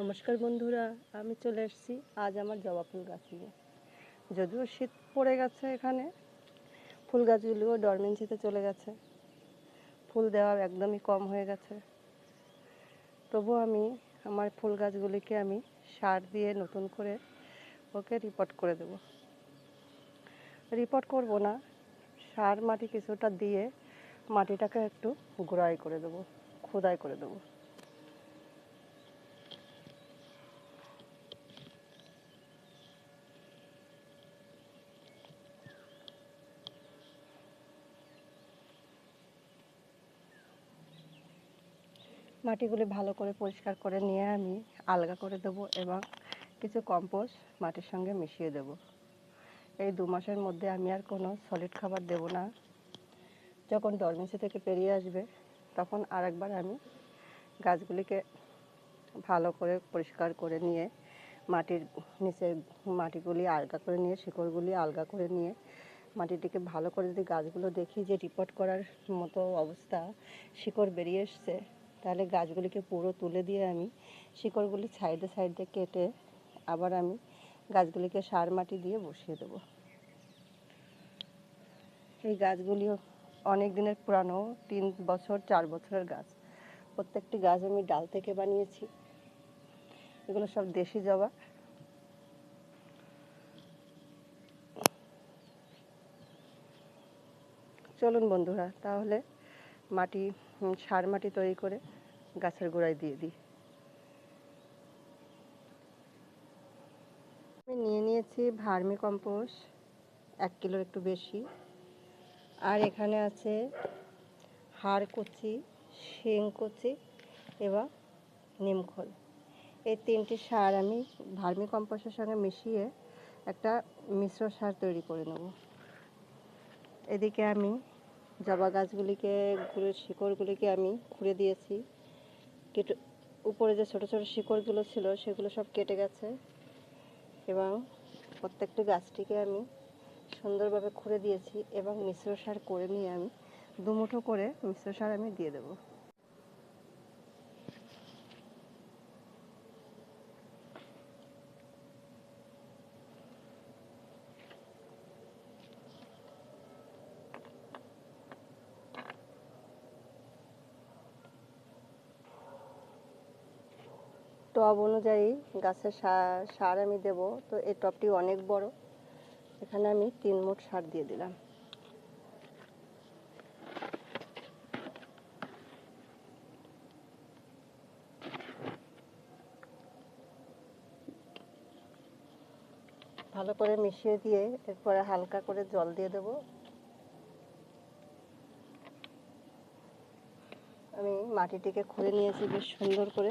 নমস্কার বন্ধুরা, আমি চলে এসেছি আজ আমার জবা ফুল গাছ নিয়ে। যদিও শীত পড়ে গেছে এখানে, ফুল গাছগুলিও ডরমেন্সিতে চলে গেছে। ফুল দেওয়া একদমই কম হয়ে গেছে। তবু আমি আমার ফুল গাছগুলিকে আমি সার দিয়ে নতুন করে ওকে রিপোর্ট করে দেব। রিপোর্ট করব না, সার মাটি কিছুটা দিয়ে মাটিটাকে একটু গুঁড়াই করে দেবো, খোদাই করে দেবো। মাটিগুলি ভালো করে পরিষ্কার করে নিয়ে আমি আলগা করে দেব এবং কিছু কম্পোস্ট মাটির সঙ্গে মিশিয়ে দেব। এই দু মাসের মধ্যে আমি আর কোনো সলিড খাবার দেব না। যখন ডরমেন্সি থেকে পেরিয়ে আসবে, তখন আরেকবার আমি গাছগুলিকে ভালো করে পরিষ্কার করে নিয়ে, মাটির নিচে মাটিগুলি আলগা করে নিয়ে, শিকড়গুলি আলগা করে নিয়ে, মাটিটিকে ভালো করে যদি গাছগুলো দেখি যে রিপোর্ট করার মতো অবস্থা, শিকড় বেরিয়ে এসছে তাহলে গাছগুলিকে পুরো তুলে দিয়ে আমি শিকড়গুলি সাইডে সাইডে কেটে আবার আমি গাছগুলিকে সার মাটি দিয়ে বসিয়ে দেবো। এই গাছগুলিও অনেক দিনের পুরানো, তিন বছর, চার বছরের গাছ। প্রত্যেকটি গাছ আমি ডাল থেকে বানিয়েছি। এগুলো সব দেশি জবা। চলুন বন্ধুরা, তাহলে মাটি সার মাটি তৈরি করে গাছের গোড়ায় দিয়ে দিই। আমি নিয়ে নিয়েছি ভার্মি কম্পোস্ট, এক কিলোর একটু বেশি। আর এখানে আছে হাড় কচি, শিং কচি এবং নিমখোল এই তিনটি সার আমি ভার্মি কম্পোস্টের সঙ্গে মিশিয়ে একটা মিশ্র সার তৈরি করে নেব। এদিকে আমি জবা গাছগুলিকে, ঘুরে শিকড়গুলিকে আমি খুঁড়ে দিয়েছি। কেটে, উপরে যে ছোট ছোট শিকড়গুলো ছিল, সেগুলো সব কেটে গেছে এবং প্রত্যেকটি গাছটিকে আমি সুন্দরভাবে খুঁড়ে দিয়েছি এবং মিশ্র সার করে নিয়ে আমি দুমুঠো করে মিশ্র সার আমি দিয়ে দেবো। টব অনুযায়ী গাছের সার আমি দেব। তো এই টবটি অনেক বড়। এখানে আমি তিন মুঠ সার দিয়ে দিলাম। ভালো করে মিশিয়ে দিয়ে এরপরে হালকা করে জল দিয়ে দেব। আমি মাটিটিকে খুঁড়ে নিয়েছি বেশ সুন্দর করে।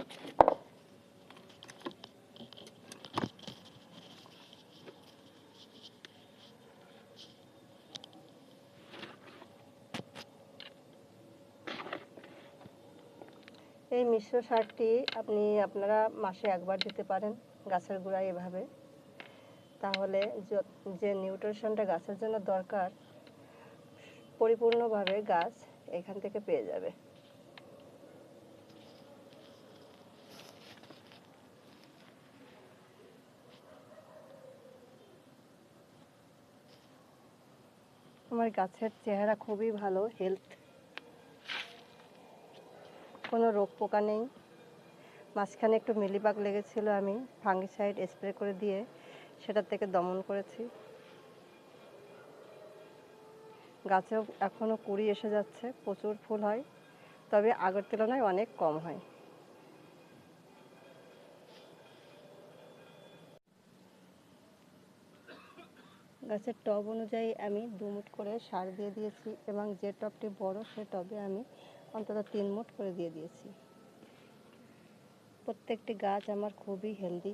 এই মিশ্র সারটি আপনি আপনারা মাসে একবার দিতে পারেন গাছের গোড়ায় এভাবে। তাহলে য- নিউট্রিশনটা গাছের জন্য দরকার, পরিপূর্ণভাবে গাছ এখান থেকে পেয়ে যাবে। আমার গাছের চেহারা খুবই ভালো হেলথ কোনো রোগ পোকা নেই। মাঝখানে একটু মিলিবাগ লেগেছিল আমি, ফাঙ্গিসাইড স্প্রে করে দিয়ে সেটা থেকে দমন করেছি। গাছেও এখনও কুড়ি এসে যাচ্ছে, প্রচুর ফুল হয়, তবে আগের তুলনায় অনেক কম হয়। গাছের টব অনুযায়ী আমি দু মুঠ করে সার দিয়ে দিয়েছি এবং যে টবটি বড়, সে টবে আমি অন্তত তিন মুট করে দিয়ে দিয়েছি। প্রত্যেকটি গাছ আমার খুবই হেলদি।